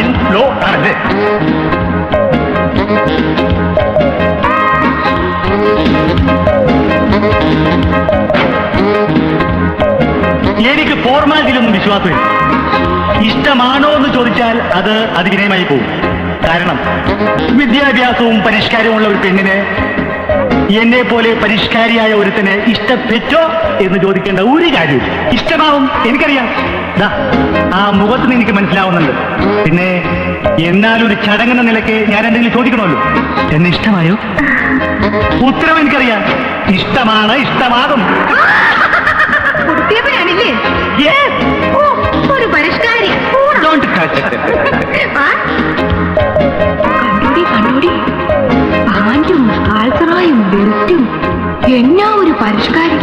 In ആണ് എനിക്ക് ഫോർമാലിറ്റിയിലൊന്നും വിശ്വാസമില്ല. ഇഷ്ടമാണോ എന്ന് ചോദിച്ചാൽ അത് അതിവിനയമായി പോകും. കാരണം വിദ്യാഭ്യാസവും പരിഷ്കാരവും ഉള്ള ഒരു പെണ്ണിന് എന്നെ പോലെ പരിഷ്കാരിയായ ഒരുത്തനെ ഇഷ്ടപ്പെട്ടോ എന്ന് ചോദിക്കേണ്ട ഒരു കാര്യമില്ല. ഇഷ്ടമാവും എനിക്കറിയാം. ദാ ആ മുഖത്ത് നിന്ന് എനിക്ക് മനസ്സിലാവുന്നുണ്ട്. പിന്നെ ഒരു ചടങ്ങെന്ന നിലയ്ക്ക് ഞാൻ എന്തെങ്കിലും ചോദിക്കണമല്ലോ. എന്നെ ഇഷ്ടമായോ? ഉത്തരം എനിക്കറിയാം. ഇഷ്ടമാണ് ഇഷ്ടമാകും. ഒരു പരിഷ്കാരി. എന്നാ ഒരു പരിഷ്കാരം?